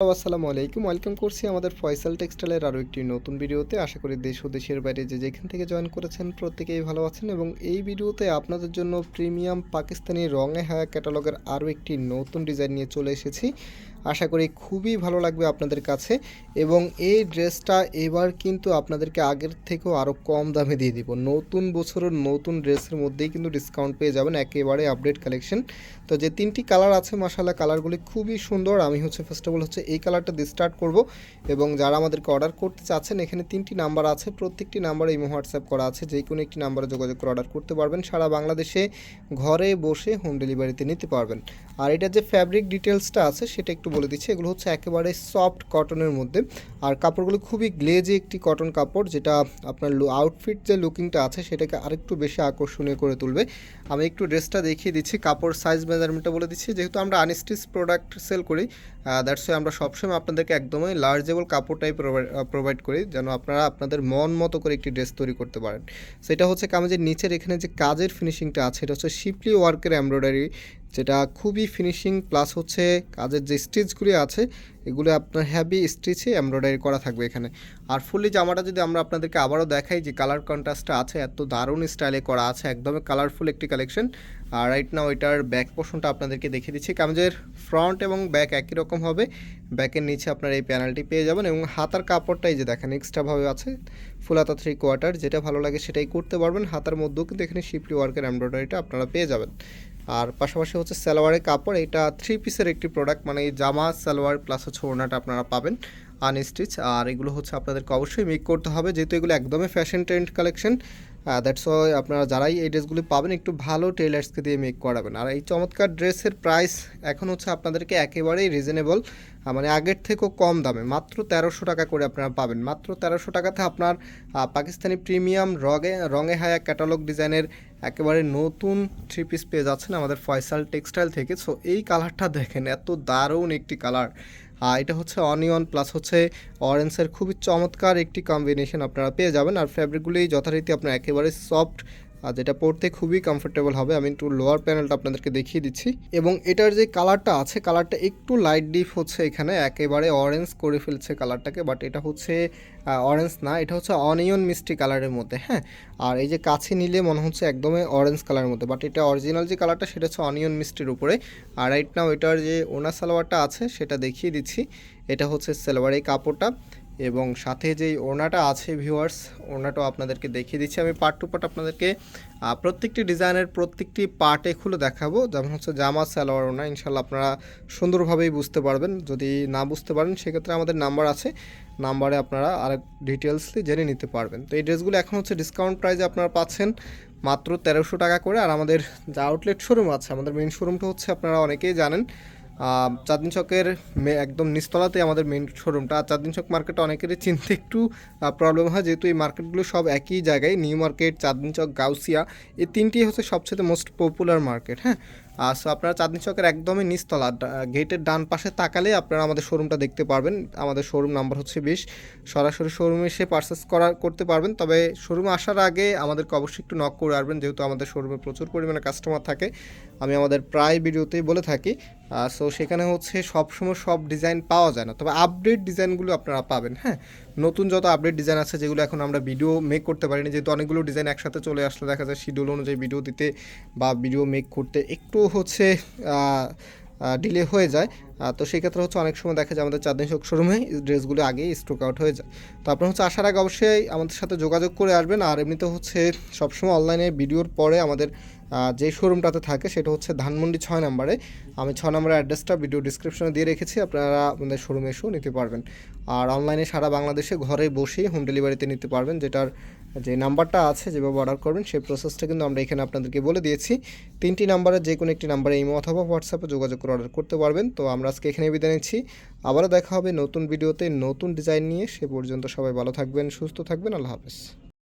আসসালামু আলাইকুম। ওয়েলকাম করছি আমাদের ফয়সাল টেক্সটাইলের আরও একটি নতুন ভিডিওতে। আশা করি দেশ ও দেশের বাইরে যে যেখান থেকে জয়েন করেছেন প্রত্যেকেই ভালো আছেন এবং এই ভিডিওতে আপনাদের জন্য প্রিমিয়াম পাকিস্তানি রঙে হায়া ক্যাটালগের আরও একটি নতুন ডিজাইন নিয়ে চলে এসেছি। আশা করি খুবই ভালো লাগবে আপনাদের কাছে এবং এই ড্রেসটা এবার কিন্তু আপনাদেরকে আগের থেকেও আরও কম দামে দিয়ে দিব। নতুন বছরের নতুন ড্রেসের মধ্যেই কিন্তু ডিসকাউন্ট পেয়ে যাবেন একেবারে আপডেট কালেকশন তো যে তিনটি কালার আছে মাসাল্লাহ কালারগুলি খুবই সুন্দর। আমি হচ্ছে ফার্স্ট অফ অল হচ্ছে এই কালারটা দিয়ে স্টার্ট করব এবং যারা আমাদেরকে অর্ডার করতে চাচ্ছেন, এখানে তিনটি নাম্বার আছে। প্রত্যেকটি নাম্বারে ইমো হোয়াটসঅ্যাপ করা আছে। যে কোনো একটি নাম্বারে যোগাযোগ করে অর্ডার করতে পারবেন। সারা বাংলাদেশে ঘরে বসে হোম ডেলিভারিতে নিতে পারবেন। আর এটা যে ফ্যাব্রিক ডিটেলসটা আছে, সেটা একটু বলে দিচ্ছি, এগুলো হচ্ছে একেবারে সফট কটনের মধ্যে। আর কাপড়গুলো খুবই গ্লেজে একটি কটন কাপড়, যেটা আপনার আউটফিট যে লুকিংটা আছে, সেটাকে আরেকটু বেশি আকর্ষণীয় করে তুলবে। আমি একটু ড্রেসটা দেখিয়ে দিচ্ছি, কাপড় সাইজ মেজারমেন্টটা বলে দিচ্ছি। যেহেতু আমরা আনস্টিচ প্রোডাক্ট সেল করি দ্যাটস ওয়াই আমরা সবসময় আপনাদেরকে একদমই লার্জেবল কাপড়টাই প্রোভাইড করি, যেন আপনারা আপনাদের মন মতো করে একটি ড্রেস তৈরি করতে পারেন। সেটা হচ্ছে কামেজের নিচের এখানে যে কাজের ফিনিশিংটা আছে, এটা হচ্ছে শিপলি ওয়ার্কের এমব্রয়ডারি যেটা খুবই ফিনিশিং প্লাস হচ্ছে কাজের যে স্টেজগুলি আছে এগুলো আপনার হ্যাভি স্টিচে এমব্রয়ডারি করা থাকবে এখানে। আর ফুললি জামাটা যদি আমরা আপনাদেরকে আবারও দেখাই যে কালার কন্ট্রাস্টটা আছে, এত দারুণ স্টাইলে করা আছে, একদমই কালারফুল একটি কালেকশন আর রাইট নাও এটার ব্যাক পোর্শনটা আপনাদেরকে দেখিয়ে দিচ্ছি। কামেজের ফ্রন্ট এবং ব্যাক একই রকম হবে। ব্যাকের নিচে আপনার এই প্যানেলটি পেয়ে যাবেন এবং হাতার কাপড়টাই যে দেখেন এক্সট্রাভাবে আছে ফুল হাতা থ্রি কোয়ার্টার যেটা ভালো লাগে সেটাই করতে পারবেন। হাতার মধ্যেও কিন্তু এখানে শিপলি ওয়ার্কের এমব্রয়ডারিটা আপনারা পেয়ে যাবেন। আর পাশাপাশি হচ্ছে সালোয়ারের কাপড়, এটা থ্রি পিসের একটি প্রোডাক্ট মানে জামা, সালোয়ার প্লাস হচ্ছে ওড়নাটা আপনারা পাবেন আনস্টিচ আর এগুলো হচ্ছে আপনাদেরকে অবশ্যই মেক করতে হবে, যেহেতু এগুলো একদমই fashion trend collection that's why আপনারা যারাই এই ড্রেসগুলি পাবেন, একটু ভালো টেলার্সকে দিয়ে মেক করাবেন। আর এই চমৎকার ড্রেসের প্রাইস এখন হচ্ছে আপনাদেরকে একেবারেই রিজনেবল মানে আগের থেকেও কম দামে। মাত্র তেরোশো টাকা করে আপনারা পাবেন। মাত্র তেরোশো টাকাতে আপনার পাকিস্তানি প্রিমিয়াম রঙে রঙে হায়া ক্যাটালগ ডিজাইনের একেবারে নতুন থ্রি পিস পেয়ে যাচ্ছেন আমাদের ফয়সাল টেক্সটাইল থেকে। সো এই কালারটা দেখেন, এত দারুণ একটি কালার আর এটা হচ্ছে অনিয়ন প্লাস হচ্ছে অরেঞ্জের খুবই চমৎকার একটি কম্বিনেশন আপনারা পেয়ে যাবেন। আর ফ্যাব্রিকগুলি যথারীতি আপনার একেবারে সফট আর যেটা পরতে খুবই কমফোর্টেবল হবে, আমি একটু লোয়ার প্যানেলটা আপনাদেরকে দেখিয়ে দিচ্ছি। এবং এটার যে কালারটা আছে কালারটা একটু লাইট ডিপ হচ্ছে এখানে, একেবারে অরেঞ্জ করে ফেলছে কালারটাকে বাট এটা হচ্ছে অরেঞ্জ না, এটা হচ্ছে অনিয়ন মিষ্টি কালারের মধ্যে হ্যাঁ? আর এই যে কাছে নিলে মনে হচ্ছে একদমই অরেঞ্জ কালারের মধ্যে বাট এটা অরিজিনাল যে কালারটা সেটা হচ্ছে অনিয়ন মিষ্টির উপরে। আর রাইট নাও এটার যে ওনা সালোয়ারটা আছে, সেটা দেখিয়ে দিচ্ছি। এটা হচ্ছে সালোয়ার এই কাপড়টা। এবং সাথে যেই ওড়নাটা আছে ভিউয়ার্স ওড়নাটাও আপনাদেরকে দেখিয়ে দিচ্ছি। আমি পার্ট টু পার্ট আপনাদেরকে প্রত্যেকটি ডিজাইনের প্রত্যেকটি পার্টে খুলে দেখাবো। যেমন হচ্ছে জামা, সালোয়ার, ওড়না ইনশাল্লাহ আপনারা সুন্দরভাবেই বুঝতে পারবেন। যদি না বুঝতে পারেন, সেক্ষেত্রে আমাদের নাম্বার আছে। নাম্বারে আপনারা আরেক ডিটেলসলি জেনে নিতে পারবেন। তো এই ড্রেসগুলো এখন হচ্ছে ডিসকাউন্ট প্রাইজে আপনারা পাচ্ছেন মাত্র তেরোশো টাকা করে। আর আমাদের যে আউটলেট শোরুম আছে, আমাদের মেন শোরুমটা হচ্ছে আপনারা অনেকেই জানেন। চাঁদনি চকের একদম নিস্তলাতে আমাদের মেন শোরুমটা আর চাঁদনি চক মার্কেটে অনেকেরই চিনতে একটু প্রবলেম হয়, যেহেতু এই মার্কেটগুলো সব একই জায়গায় নিউ মার্কেট চাঁদনি চক, গাউসিয়া, এই তিনটি হচ্ছে সবচেয়ে মোস্ট পপুলার মার্কেট হ্যাঁ? আর সো আপনারা চাঁদনি চকের একদমই নিস্তলা গেটের ডান পাশে তাকালে আপনারা আমাদের শোরুমটা দেখতে পারবেন। আমাদের শোরুম নাম্বার হচ্ছে বিশ। সরাসরি শোরুমে এসে পারচেস করা, করতে পারবেন। তবে শোরুমে আসার আগে আমাদেরকে অবশ্যই একটু নক করে আসবেন, যেহেতু আমাদের শোরুমে প্রচুর পরিমাণে কাস্টমার থাকে। আমি আমাদের প্রায় ভিডিওতেই বলে থাকি সো সেখানে হচ্ছে সবসময় সব ডিজাইন পাওয়া যায় না। তবে আপডেট ডিজাইনগুলো আপনারা পাবেন হ্যাঁ? নতুন যত আপডেট ডিজাইন আছে, যেগুলো এখন আমরা ভিডিও মেক করতে পারিনি, যেহেতু অনেকগুলো ডিজাইন একসাথে চলে আসলে, দেখা যায় শিডিউল অনুযায়ী ভিডিও দিতে বা ভিডিও মেক করতে একটু হচ্ছে ডিলে হয়ে যায়। তো সেই ক্ষেত্রে হচ্ছে অনেক সময় দেখা যায় আমাদের চাঁদনি চোখ শোরুমে ড্রেসগুলো আগেই স্টক আউট হয়ে যায়। তো আপনার হচ্ছে আসার আগে অবশ্যই আমাদের সাথে যোগাযোগ করে আসবেন। আর এমনিতে হচ্ছে সবসময় অনলাইনে ভিডিওর পরে আমাদের যে শোরুমটাতে থাকে সেটা হচ্ছে ধানমন্ডি ছয় নম্বরে। আমি ছয় নম্বরের অ্যাড্রেসটা ভিডিও ডিসক্রিপশনে দিয়ে রেখেছি, আপনারা আমাদের শোরুমে এসেও নিতে পারবেন। আর অনলাইনে সারা বাংলাদেশে ঘরে বসেই হোম ডেলিভারিতে নিতে পারবেন, যেটার যে নাম্বারটা আছে, যেভাবে অর্ডার করবেন, সেই প্রসেসটা কিন্তু আমরা এখানে আপনাদেরকে বলে দিয়েছি। তিনটি নাম্বারে যে কোনো একটি নাম্বারে ইমো অথবা হোয়াটসঅ্যাপে যোগাযোগ করে অর্ডার করতে পারবেন। তো আমরা আজকে এখানে বিদায় নিচ্ছি। আবারও দেখা হবে নতুন ভিডিওতে নতুন ডিজাইন নিয়ে। সে পর্যন্ত সবাই ভালো থাকবেন, সুস্থ থাকবেন। আল্লাহ হাফেজ।